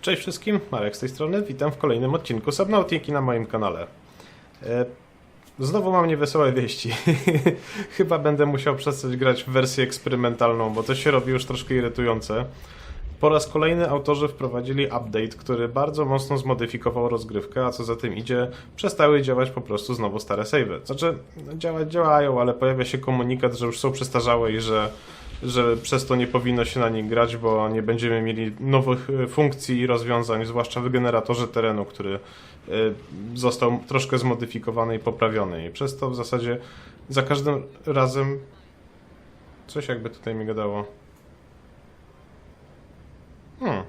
Cześć wszystkim, Marek z tej strony, witam w kolejnym odcinku Subnautiki na moim kanale. E, Znowu mam niewesołe wieści. Chyba będę musiał przestać grać w wersję eksperymentalną, bo to się robi już troszkę irytujące. Po raz kolejny autorzy wprowadzili update, który bardzo mocno zmodyfikował rozgrywkę, a co za tym idzie, przestały działać po prostu znowu stare savey. Znaczy, no, działać działają, ale pojawia się komunikat, że już są przestarzałe i że, że przez to nie powinno się na nich grać, bo nie będziemy mieli nowych e, funkcji i rozwiązań, zwłaszcza w generatorze terenu, który e, został troszkę zmodyfikowany i poprawiony. I przez to w zasadzie za każdym razem coś jakby tutaj mi gadało. Hmm.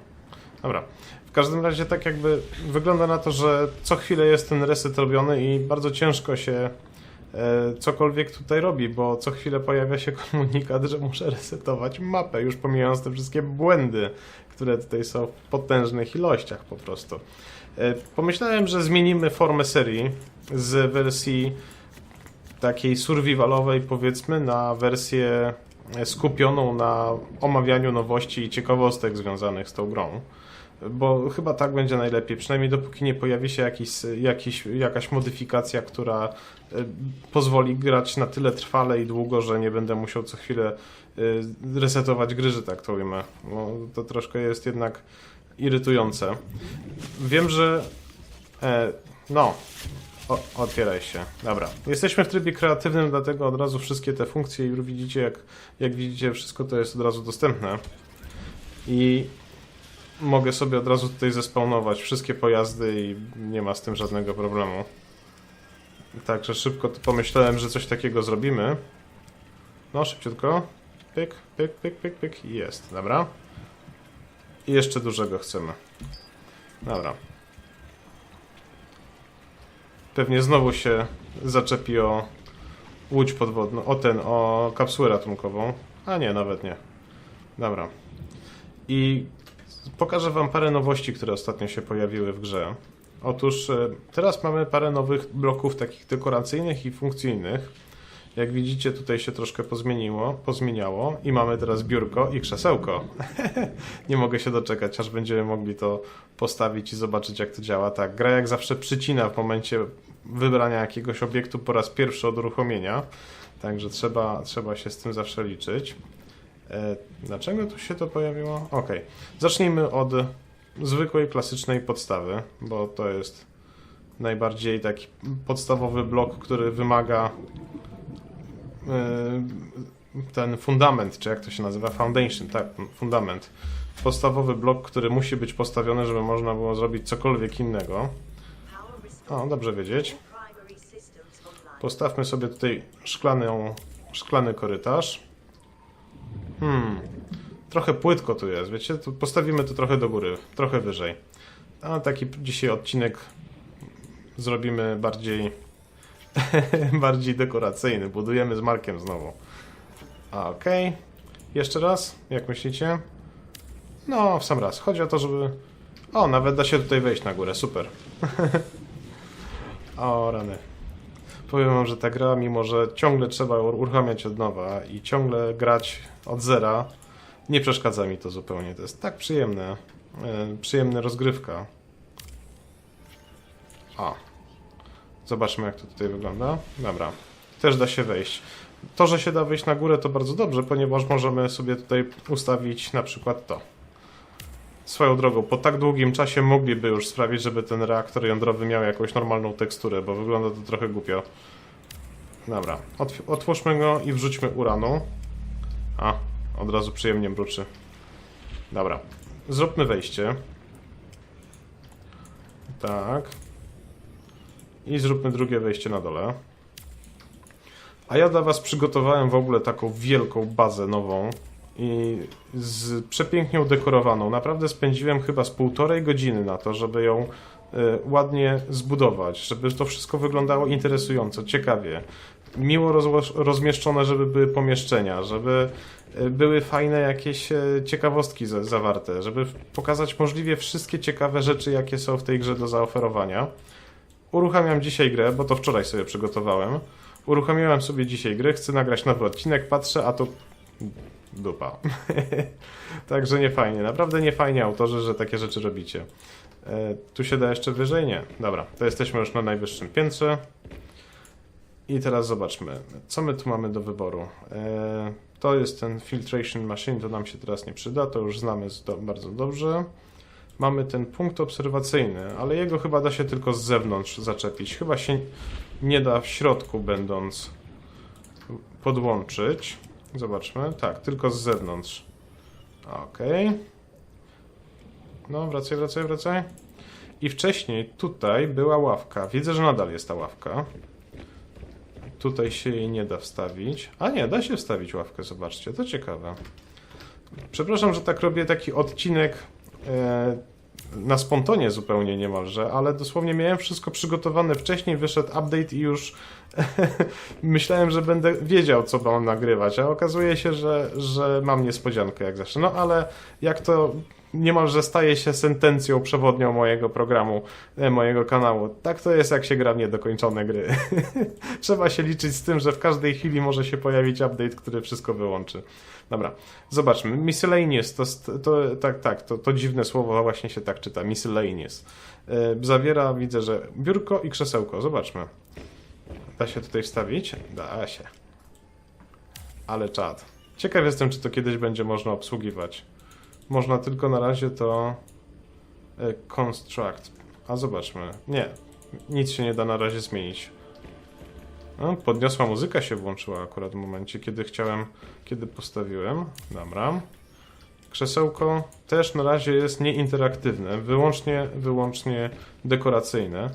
Dobra. W każdym razie tak jakby wygląda na to, że co chwilę jest ten reset robiony i bardzo ciężko się cokolwiek tutaj robi, bo co chwilę pojawia się komunikat, że muszę resetować mapę, już pomijając te wszystkie błędy, które tutaj są w potężnych ilościach po prostu. E, pomyślałem, że zmienimy formę serii z wersji takiej survivalowej powiedzmy na wersję skupioną na omawianiu nowości i ciekawostek związanych z tą grą. Bo chyba tak będzie najlepiej, przynajmniej dopóki nie pojawi się jakiś, jakiś, jakaś modyfikacja, która e, pozwoli grać na tyle trwale i długo, że nie będę musiał co chwilę e, resetować gry, że tak to ujmę. Bo to troszkę jest jednak irytujące. Wiem, że e, no, o, otwieraj się. Dobra. Jesteśmy w trybie kreatywnym, dlatego od razu wszystkie te funkcje już widzicie, jak, jak widzicie, wszystko to jest od razu dostępne. I mogę sobie od razu tutaj zespawnować wszystkie pojazdy i nie ma z tym żadnego problemu. Także szybko pomyślałem, że coś takiego zrobimy. No, szybciutko. Pyk, pyk, pyk, pyk, pyk. Jest, dobra. I jeszcze dużego chcemy. Dobra. Pewnie znowu się zaczepi o łódź podwodną, o ten, o kapsułę ratunkową. A nie, nawet nie. Dobra. I pokażę Wam parę nowości, które ostatnio się pojawiły w grze. Otóż e, teraz mamy parę nowych bloków takich dekoracyjnych i funkcyjnych. Jak widzicie, tutaj się troszkę pozmieniło, pozmieniało i mamy teraz biurko i krzesełko. Nie mogę się doczekać, aż będziemy mogli to postawić i zobaczyć, jak to działa. Tak, gra jak zawsze przycina w momencie wybrania jakiegoś obiektu po raz pierwszy od uruchomienia, także trzeba, trzeba się z tym zawsze liczyć. E, dlaczego tu się to pojawiło? Ok, zacznijmy od zwykłej, klasycznej podstawy, bo to jest najbardziej taki podstawowy blok, który wymaga e, ten fundament, czy jak to się nazywa? Foundation, tak, fundament. Podstawowy blok, który musi być postawiony, żeby można było zrobić cokolwiek innego. O, dobrze wiedzieć. Postawmy sobie tutaj szklaną, szklany korytarz. Hmm, trochę płytko tu jest, wiecie? Tu postawimy to trochę do góry, trochę wyżej. A taki dzisiaj odcinek zrobimy bardziej bardziej dekoracyjny. Budujemy z Markiem znowu. Okej. Okay. Jeszcze raz? Jak myślicie? No, w sam raz. Chodzi o to, żeby... O, nawet da się tutaj wejść na górę. Super. o, rany. Powiem wam, że ta gra, mimo że ciągle trzeba uruchamiać od nowa i ciągle grać od zera, nie przeszkadza mi to zupełnie. To jest tak przyjemne. Yy, przyjemna rozgrywka. O. Zobaczmy, jak to tutaj wygląda. Dobra. Też da się wejść. To, że się da wejść na górę, to bardzo dobrze, ponieważ możemy sobie tutaj ustawić na przykład to. Swoją drogą, po tak długim czasie mogliby już sprawić, żeby ten reaktor jądrowy miał jakąś normalną teksturę, bo wygląda to trochę głupio. Dobra, Otw otwórzmy go i wrzućmy uranu. A, od razu przyjemnie mruczy. Dobra, zróbmy wejście. Tak. I zróbmy drugie wejście na dole. A ja dla Was przygotowałem w ogóle taką wielką bazę nową i z przepięknie udekorowaną. Naprawdę spędziłem chyba z półtorej godziny na to, żeby ją y, ładnie zbudować, żeby to wszystko wyglądało interesująco, ciekawie. Miło rozmieszczone, żeby były pomieszczenia, żeby y, były fajne jakieś y, ciekawostki za zawarte, żeby pokazać możliwie wszystkie ciekawe rzeczy, jakie są w tej grze do zaoferowania. Uruchamiam dzisiaj grę, bo to wczoraj sobie przygotowałem. Uruchomiłem sobie dzisiaj grę, chcę nagrać nowy odcinek, patrzę, a to dupa. Także nie fajnie, naprawdę nie fajnie autorzy, że takie rzeczy robicie. E, tu się da jeszcze wyżej? Nie. Dobra, to jesteśmy już na najwyższym piętrze. I teraz zobaczmy, co my tu mamy do wyboru. E, to jest ten filtration machine, to nam się teraz nie przyda, to już znamy do, bardzo dobrze. Mamy ten punkt obserwacyjny, ale jego chyba da się tylko z zewnątrz zaczepić. Chyba się nie da w środku będąc podłączyć. Zobaczmy. Tak, tylko z zewnątrz. Okej. No, wracaj, wracaj, wracaj. I wcześniej tutaj była ławka. Widzę, że nadal jest ta ławka. Tutaj się jej nie da wstawić. A nie, da się wstawić ławkę, zobaczcie, to ciekawe. Przepraszam, że tak robię taki odcinek e, na spontonie zupełnie niemalże, ale dosłownie miałem wszystko przygotowane wcześniej, wyszedł update i już myślałem, że będę wiedział, co mam nagrywać, a okazuje się, że, że mam niespodziankę jak zawsze. No ale jak to niemalże staje się sentencją przewodnią mojego programu, e, mojego kanału. Tak to jest, jak się gra w niedokończone gry. Trzeba się liczyć z tym, że w każdej chwili może się pojawić update, który wszystko wyłączy. Dobra, zobaczmy. Miscellaneous, to, to tak, tak, to, to dziwne słowo właśnie się tak czyta. Miscellaneous. E, Zawiera, widzę, że biurko i krzesełko. Zobaczmy. Da się tutaj wstawić? Da się. Ale czad. Ciekaw jestem, czy to kiedyś będzie można obsługiwać. Można tylko na razie to e, construct. A zobaczmy. Nie. Nic się nie da na razie zmienić. No, podniosła muzyka się włączyła akurat w momencie, kiedy chciałem, kiedy postawiłem. Dobra. Krzesełko też na razie jest nieinteraktywne, wyłącznie, wyłącznie dekoracyjne.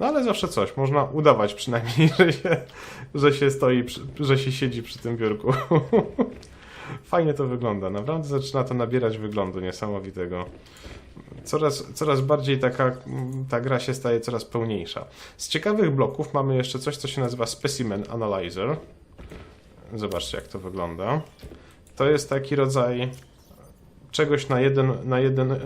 No ale zawsze coś, można udawać przynajmniej, że się, że się stoi, że się siedzi przy tym biurku. Fajnie to wygląda, naprawdę zaczyna to nabierać wyglądu niesamowitego. Coraz, coraz bardziej taka, ta gra się staje coraz pełniejsza. Z ciekawych bloków mamy jeszcze coś, co się nazywa Specimen Analyzer. Zobaczcie, jak to wygląda. To jest taki rodzaj czegoś na jeden, na jeden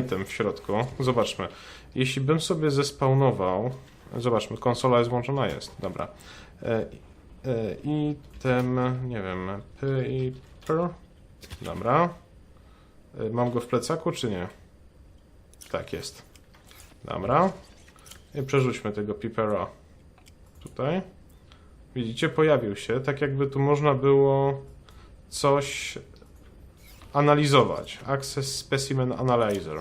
item w środku. Zobaczmy. Jeśli bym sobie zespawnował. Zobaczmy, konsola jest włączona, jest. Dobra. E, e, item, nie wiem, i. Dobra. E, mam go w plecaku, czy nie? Tak jest. Dobra. I przerzućmy tego pipera tutaj. Widzicie, pojawił się, tak jakby tu można było coś analizować. Access Specimen Analyzer.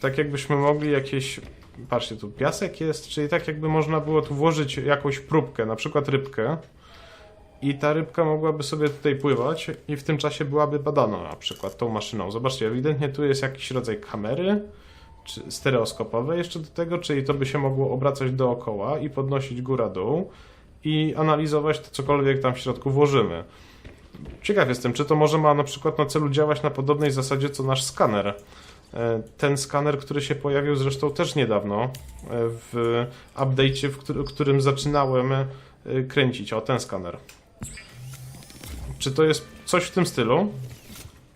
Tak jakbyśmy mogli jakieś. Patrzcie, tu piasek jest, czyli tak jakby można było tu włożyć jakąś próbkę, na przykład rybkę. I ta rybka mogłaby sobie tutaj pływać i w tym czasie byłaby badana na przykład tą maszyną. Zobaczcie, ewidentnie tu jest jakiś rodzaj kamery, czy stereoskopowe jeszcze do tego, czyli to by się mogło obracać dookoła i podnosić góra-dół i analizować to cokolwiek tam w środku włożymy. Ciekaw jestem, czy to może ma na przykład na celu działać na podobnej zasadzie co nasz skaner. E, Ten skaner, który się pojawił zresztą też niedawno e, w update'cie, w którym, którym zaczynałem e, kręcić. O, ten skaner. Czy to jest coś w tym stylu?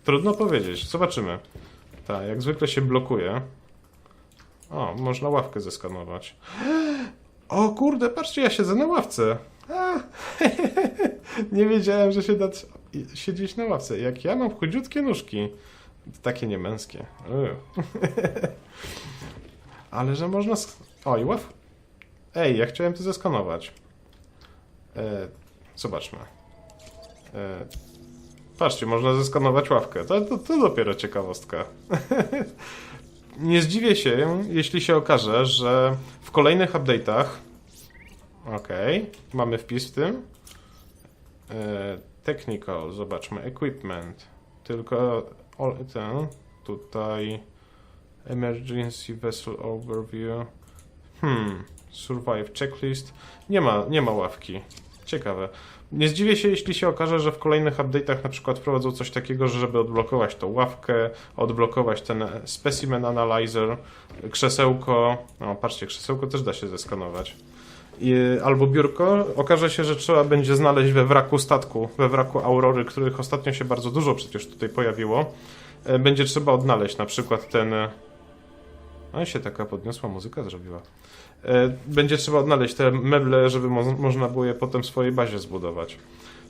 Trudno powiedzieć. Zobaczymy. Tak, jak zwykle się blokuje. O, można ławkę zeskanować. O kurde, patrzcie, ja siedzę na ławce. A, nie wiedziałem, że się da siedzieć na ławce. Jak ja mam chudziutkie nóżki. Takie niemęskie. Ale że można... O, i ław... Ej, ja chciałem to zeskanować. E, zobaczmy. E, patrzcie, można zeskanować ławkę. To, to, to dopiero ciekawostka. Nie zdziwię się, jeśli się okaże, że w kolejnych update'ach Okej, mamy wpis w tym. E, technical, zobaczmy, equipment. Tylko ten, tutaj emergency vessel overview. Hmm, survive checklist. Nie ma, nie ma ławki. Ciekawe. Nie zdziwię się, jeśli się okaże, że w kolejnych update'ach na przykład wprowadzą coś takiego, że żeby odblokować tą ławkę, odblokować ten specimen analyzer, krzesełko. No, patrzcie, krzesełko też da się zeskanować i, albo biurko, okaże się, że trzeba będzie znaleźć we wraku statku, we wraku Aurory, których ostatnio się bardzo dużo przecież tutaj pojawiło. E, Będzie trzeba odnaleźć na przykład ten. No i się taka podniosła muzyka zrobiła. E, Będzie trzeba odnaleźć te meble, żeby mo można było je potem w swojej bazie zbudować.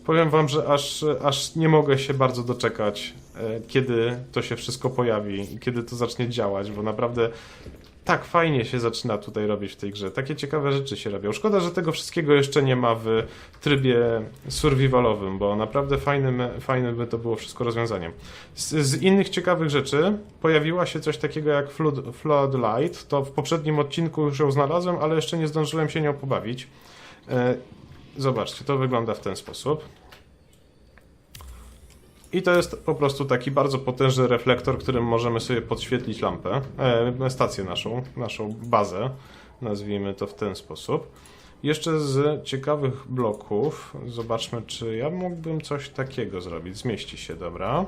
Powiem wam, że aż, aż nie mogę się bardzo doczekać, e, kiedy to się wszystko pojawi i kiedy to zacznie działać, bo naprawdę tak fajnie się zaczyna tutaj robić w tej grze. Takie ciekawe rzeczy się robią. Szkoda, że tego wszystkiego jeszcze nie ma w trybie survivalowym, bo naprawdę fajnym, fajnym by to było wszystko rozwiązaniem. Z, z innych ciekawych rzeczy pojawiła się coś takiego jak Flood, Floodlight. To w poprzednim odcinku już ją znalazłem, ale jeszcze nie zdążyłem się nią pobawić. E, Zobaczcie, to wygląda w ten sposób. I to jest po prostu taki bardzo potężny reflektor, którym możemy sobie podświetlić lampę, e, stację naszą, naszą bazę, nazwijmy to w ten sposób. Jeszcze z ciekawych bloków, zobaczmy, czy ja mógłbym coś takiego zrobić. Zmieści się, dobra.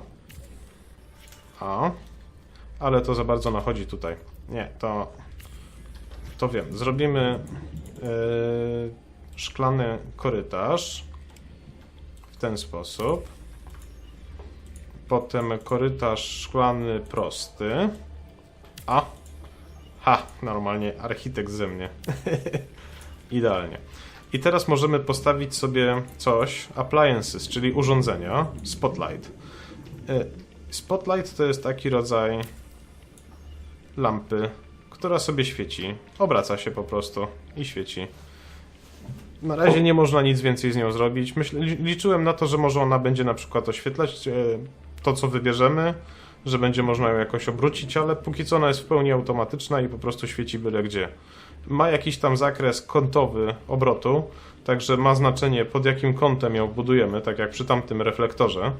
A, ale to za bardzo nachodzi tutaj. Nie, to, to wiem. Zrobimy e, szklany korytarz w ten sposób. Potem korytarz szklany prosty. A! Ha! Normalnie architekt ze mnie. Idealnie. I teraz możemy postawić sobie coś, appliances, czyli urządzenia, spotlight. Y, Spotlight to jest taki rodzaj lampy, która sobie świeci. Obraca się po prostu i świeci. Na razie nie można nic więcej z nią zrobić. Myślę, li- liczyłem na to, że może ona będzie na przykład oświetlać e, to, co wybierzemy, że będzie można ją jakoś obrócić, ale póki co ona jest w pełni automatyczna i po prostu świeci byle gdzie. Ma jakiś tam zakres kątowy obrotu, także ma znaczenie pod jakim kątem ją budujemy, tak jak przy tamtym reflektorze,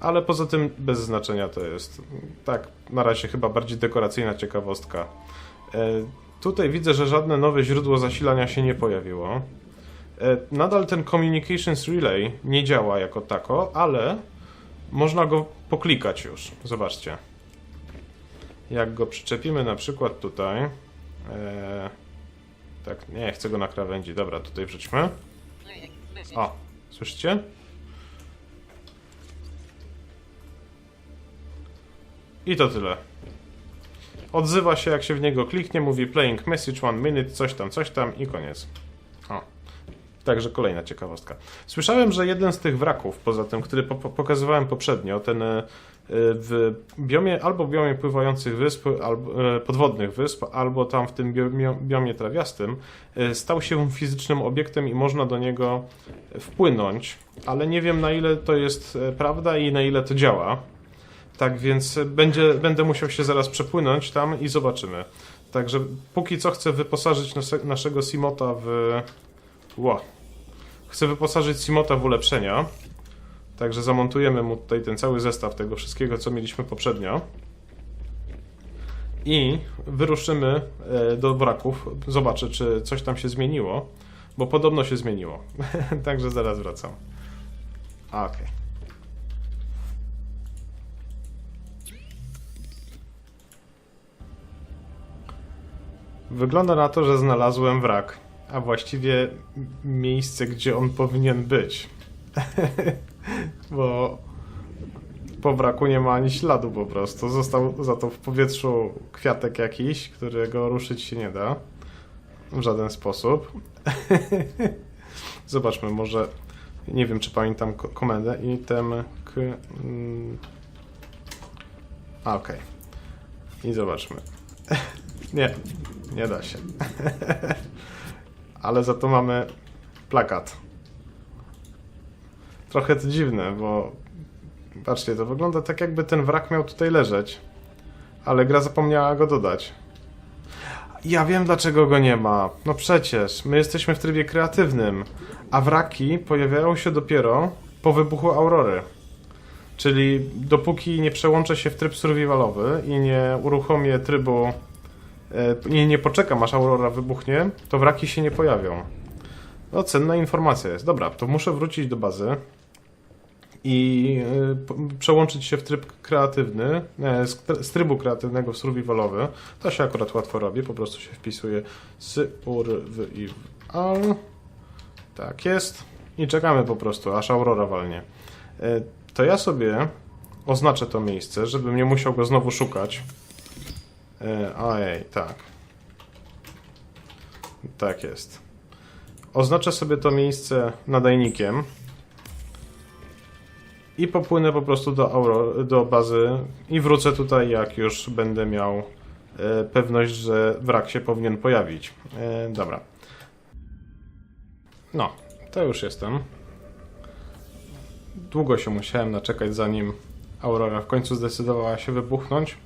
ale poza tym bez znaczenia to jest. Tak, na razie chyba bardziej dekoracyjna ciekawostka. E, Tutaj widzę, że żadne nowe źródło zasilania się nie pojawiło. E, Nadal ten Communications Relay nie działa jako tako, ale można go poklikać już. Zobaczcie. Jak go przyczepimy na przykład tutaj. E, tak, nie, chcę go na krawędzi. Dobra, tutaj wrzućmy. O, słyszycie? I to tyle. Odzywa się, jak się w niego kliknie, mówi playing message one minute, coś tam, coś tam i koniec. Także kolejna ciekawostka. Słyszałem, że jeden z tych wraków, poza tym, który po po- pokazywałem poprzednio, ten e, w biomie, albo biomie pływających wysp, albo e, podwodnych wysp, albo tam w tym biomie, biomie trawiastym, e, stał się fizycznym obiektem i można do niego wpłynąć, ale nie wiem na ile to jest prawda i na ile to działa. Tak więc będzie, będę musiał się zaraz przepłynąć tam i zobaczymy. Także póki co chcę wyposażyć naszego Simota w. Ło. Chcę wyposażyć Simota w ulepszenia. Także zamontujemy mu tutaj ten cały zestaw tego wszystkiego, co mieliśmy poprzednio. I wyruszymy e, do wraków. Zobaczę, czy coś tam się zmieniło. Bo podobno się zmieniło. Także zaraz wracam. Okej. Wygląda na to, że znalazłem wrak, a właściwie miejsce, gdzie on powinien być. Bo po wraku nie ma ani śladu po prostu. Został za to w powietrzu kwiatek jakiś, którego ruszyć się nie da w żaden sposób. Zobaczmy, może nie wiem, czy pamiętam ko- komendę item k... mm. A, okej. I zobaczmy. Nie, nie da się. Ale za to mamy plakat. Trochę to dziwne, bo patrzcie, to wygląda tak jakby ten wrak miał tutaj leżeć, ale gra zapomniała go dodać. Ja wiem dlaczego go nie ma. No przecież, my jesteśmy w trybie kreatywnym, a wraki pojawiają się dopiero po wybuchu aurory. Czyli dopóki nie przełączę się w tryb survivalowy i nie uruchomię trybu e, i nie poczekam aż aurora wybuchnie, to wraki się nie pojawią. No, cenna informacja jest. Dobra, to muszę wrócić do bazy i e, przełączyć się w tryb kreatywny, e, z, trybu kreatywnego w survivalowy. To się akurat łatwo robi, po prostu się wpisuje survival. Tak jest. I czekamy po prostu, aż aurora walnie. To ja sobie oznaczę to miejsce, żebym nie musiał go znowu szukać. E, Ojej, tak. Tak jest. Oznaczę sobie to miejsce nadajnikiem. i popłynę po prostu do, Auro, do bazy i wrócę tutaj, jak już będę miał e, pewność, że wrak się powinien pojawić. E, dobra. No, to już jestem. Długo się musiałem naczekać, zanim Aurora w końcu zdecydowała się wybuchnąć.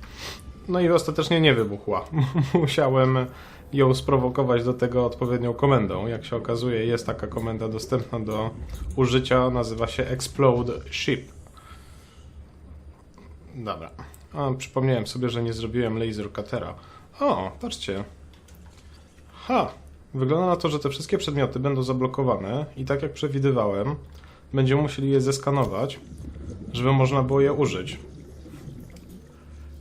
No i ostatecznie nie wybuchła. Musiałem ją sprowokować do tego odpowiednią komendą. Jak się okazuje, jest taka komenda dostępna do użycia, nazywa się Explode Ship. Dobra. A, przypomniałem sobie, że nie zrobiłem laser cuttera. O, patrzcie. Ha! Wygląda na to, że te wszystkie przedmioty będą zablokowane i tak jak przewidywałem, będziemy musieli je zeskanować, żeby można było je użyć.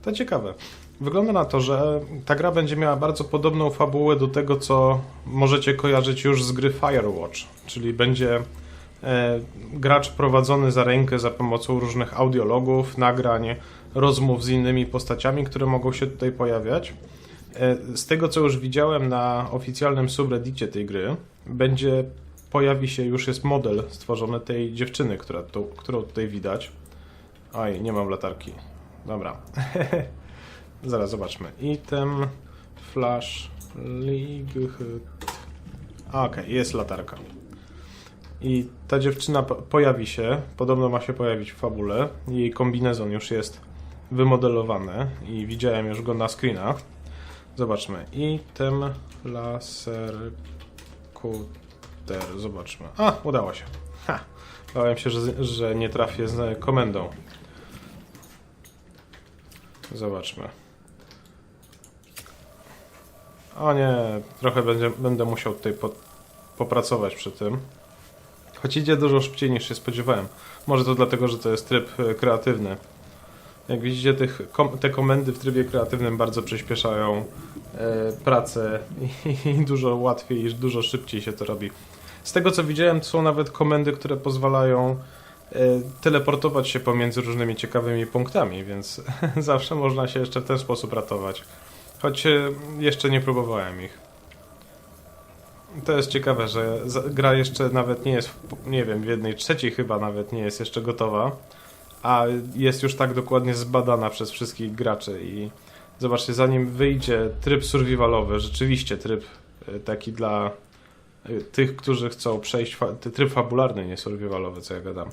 To ciekawe. Wygląda na to, że ta gra będzie miała bardzo podobną fabułę do tego, co możecie kojarzyć już z gry Firewatch, czyli będzie e, gracz prowadzony za rękę za pomocą różnych audiologów, nagrań, rozmów z innymi postaciami, które mogą się tutaj pojawiać. E, z tego, co już widziałem na oficjalnym subreddicie tej gry, będzie pojawi się, już jest model stworzony tej dziewczyny, która tu, którą tutaj widać. Oj, nie mam latarki. Dobra. Zaraz zobaczmy. Item, flash, league. Okej, jest latarka. I ta dziewczyna po- pojawi się, podobno ma się pojawić w fabule. Jej kombinezon już jest wymodelowany i widziałem już go na screenach. Zobaczmy. Item, laser, kuter. Zobaczmy. A, udało się. Ha! Bałem się, że, że nie trafię z komendą. Zobaczmy. O nie, trochę będzie, będę musiał tutaj po, popracować przy tym. Choć idzie dużo szybciej niż się spodziewałem. Może to dlatego, że to jest tryb e, kreatywny. Jak widzicie, tych, te komendy w trybie kreatywnym bardzo przyspieszają e, pracę i, i dużo łatwiej i dużo szybciej się to robi. Z tego co widziałem, są nawet komendy, które pozwalają teleportować się pomiędzy różnymi ciekawymi punktami, więc zawsze można się jeszcze w ten sposób ratować. Choć e, jeszcze nie próbowałem ich. To jest ciekawe, że gra jeszcze nawet nie jest, nie wiem, w jednej trzeciej chyba nawet nie jest jeszcze gotowa, a jest już tak dokładnie zbadana przez wszystkich graczy i zobaczcie, zanim wyjdzie tryb survivalowy, rzeczywiście tryb e, taki dla e, tych, którzy chcą przejść, tryb fabularny, nie survivalowy, co ja gadam,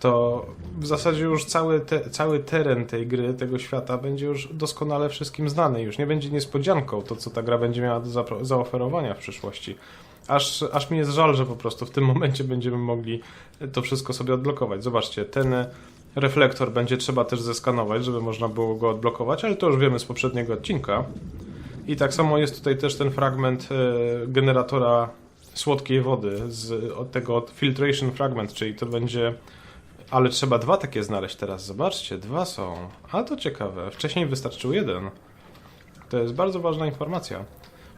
to w zasadzie już cały, te, cały teren tej gry, tego świata będzie już doskonale wszystkim znany. Już nie będzie niespodzianką to, co ta gra będzie miała do zaoferowania w przyszłości. Aż, aż mi jest żal, że po prostu w tym momencie będziemy mogli to wszystko sobie odblokować. Zobaczcie, ten reflektor będzie trzeba też zeskanować, żeby można było go odblokować, ale to już wiemy z poprzedniego odcinka. I tak samo jest tutaj też ten fragment e, generatora słodkiej wody, z od tego filtration fragment, czyli to będzie ale trzeba dwa takie znaleźć teraz. Zobaczcie, dwa są. A to ciekawe. Wcześniej wystarczył jeden. To jest bardzo ważna informacja.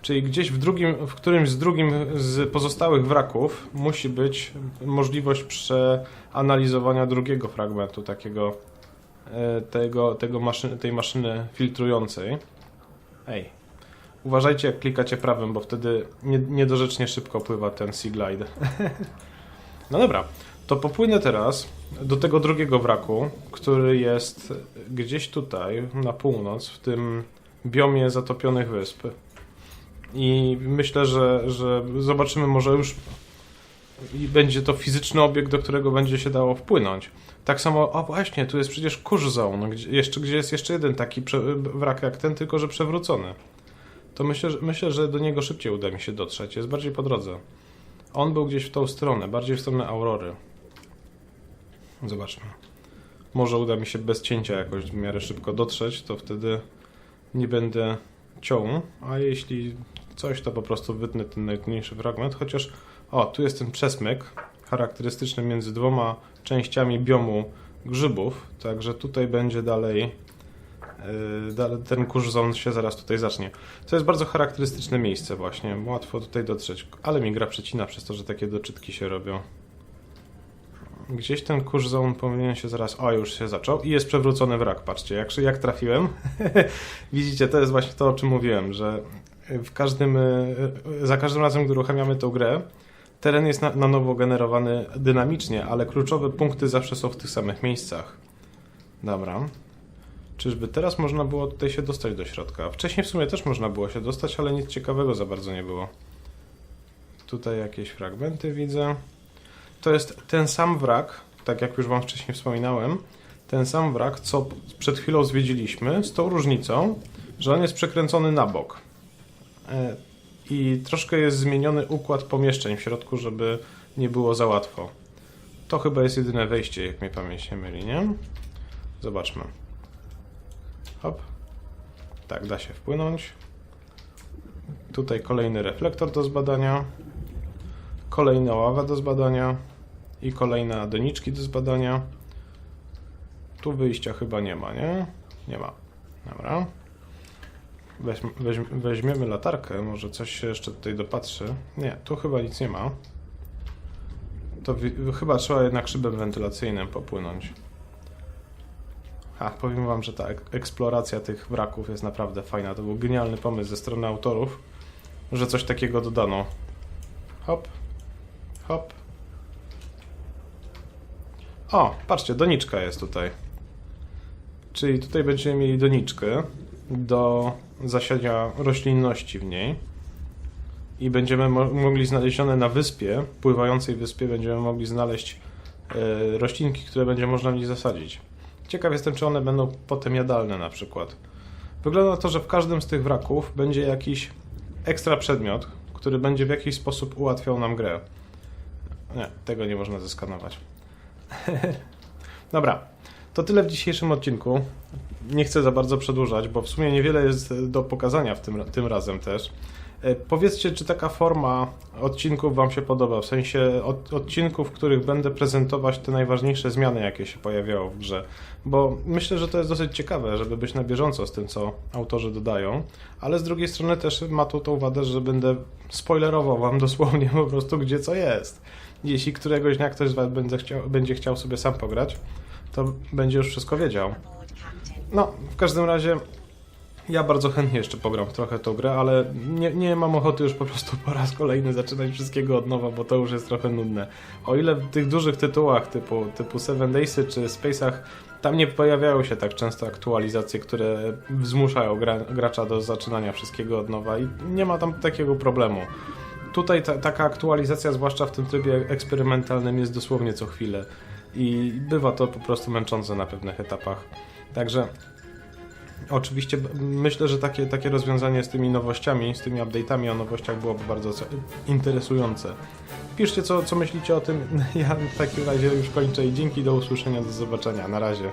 Czyli gdzieś w drugim, w którymś z drugim z pozostałych wraków musi być możliwość przeanalizowania drugiego fragmentu takiego e, tego, tego maszyny, tej maszyny filtrującej. Ej. Uważajcie jak klikacie prawym, bo wtedy nie- niedorzecznie szybko pływa ten Sea Glide. no dobra, to popłynę teraz do tego drugiego wraku, który jest gdzieś tutaj, na północ, w tym biomie zatopionych wysp. I myślę, że, że zobaczymy może już i będzie to fizyczny obiekt, do którego będzie się dało wpłynąć. Tak samo, o właśnie, tu jest przecież kurz zone, gdzie, jeszcze, gdzie jest jeszcze jeden taki wrak jak ten, tylko że przewrócony. To myślę, myślę, że do niego szybciej uda mi się dotrzeć, jest bardziej po drodze. On był gdzieś w tą stronę, bardziej w stronę Aurory. Zobaczmy. Może uda mi się bez cięcia jakoś w miarę szybko dotrzeć, to wtedy nie będę ciął, a jeśli coś, to po prostu wytnę ten najtrudniejszy fragment, chociaż o, tu jest ten przesmyk charakterystyczny między dwoma częściami biomu grzybów, także tutaj będzie dalej dalej ten kurzon się zaraz tutaj zacznie. To jest bardzo charakterystyczne miejsce właśnie, łatwo tutaj dotrzeć, ale mi gra przecina przez to, że takie doczytki się robią. Gdzieś ten kurz zone powinien się zaraz. O, już się zaczął. I jest przewrócony wrak. Patrzcie, jak, jak trafiłem. Widzicie, to jest właśnie to, o czym mówiłem, że w każdym, e, za każdym razem, gdy uruchamiamy tą grę, Teren jest na, na nowo generowany dynamicznie, ale kluczowe punkty zawsze są w tych samych miejscach. Dobra. Czyżby teraz można było tutaj się dostać do środka? Wcześniej w sumie też można było się dostać, ale nic ciekawego za bardzo nie było. Tutaj jakieś fragmenty widzę. To jest ten sam wrak, tak jak już Wam wcześniej wspominałem, ten sam wrak, co przed chwilą zwiedziliśmy, z tą różnicą, że on jest przekręcony na bok. E, I troszkę jest zmieniony układ pomieszczeń w środku, żeby nie było za łatwo. To chyba jest jedyne wejście, jak mnie pamięć nie myli, nie? Zobaczmy. Hop. Tak, da się wpłynąć. Tutaj kolejny reflektor do zbadania. Kolejna ława do zbadania. I kolejne doniczki do zbadania. Tu wyjścia chyba nie ma, nie? Nie ma. Dobra. Weźm, weźm, weźmiemy latarkę, może coś się jeszcze tutaj dopatrzy. Nie, tu chyba nic nie ma. To chyba trzeba jednak szybem wentylacyjnym popłynąć. A, powiem wam, że ta ek- eksploracja tych wraków jest naprawdę fajna. To był genialny pomysł ze strony autorów, że coś takiego dodano. Hop, hop. O, patrzcie, doniczka jest tutaj. Czyli tutaj będziemy mieli doniczkę do zasiania roślinności w niej. I będziemy mo- mogli znalezione na wyspie, pływającej wyspie, będziemy mogli znaleźć e, roślinki, które będzie można w niej zasadzić. Ciekaw jestem, czy one będą potem jadalne na przykład. Wygląda na to, że w każdym z tych wraków będzie jakiś ekstra przedmiot, który będzie w jakiś sposób ułatwiał nam grę. Nie, tego nie można zeskanować. Dobra, to tyle w dzisiejszym odcinku. Nie chcę za bardzo przedłużać, bo w sumie niewiele jest do pokazania w tym, tym razem też. E, Powiedzcie, czy taka forma odcinków Wam się podoba, w sensie od, odcinków, w których będę prezentować te najważniejsze zmiany, jakie się pojawiają w grze. Bo myślę, że to jest dosyć ciekawe, żeby być na bieżąco z tym, co autorzy dodają, ale z drugiej strony też ma to tą wadę, że będę spoilerował Wam dosłownie po prostu, gdzie co jest. Jeśli któregoś dnia ktoś z Was będzie chciał, będzie chciał sobie sam pograć, to będzie już wszystko wiedział. No, w każdym razie ja bardzo chętnie jeszcze pogram trochę tą grę, ale nie, nie mam ochoty już po prostu po raz kolejny zaczynać wszystkiego od nowa, bo to już jest trochę nudne. O ile w tych dużych tytułach typu, typu Seven Daysy czy Space'ach tam nie pojawiają się tak często aktualizacje, które zmuszają gra, gracza do zaczynania wszystkiego od nowa i nie ma tam takiego problemu. Tutaj ta, taka aktualizacja, zwłaszcza w tym trybie eksperymentalnym, jest dosłownie co chwilę i bywa to po prostu męczące na pewnych etapach. Także Oczywiście myślę, że takie, takie rozwiązanie z tymi nowościami, z tymi update'ami o nowościach byłoby bardzo interesujące. Piszcie, co, co myślicie o tym. Ja w takim razie już kończę i dzięki, do usłyszenia, do zobaczenia. Na razie.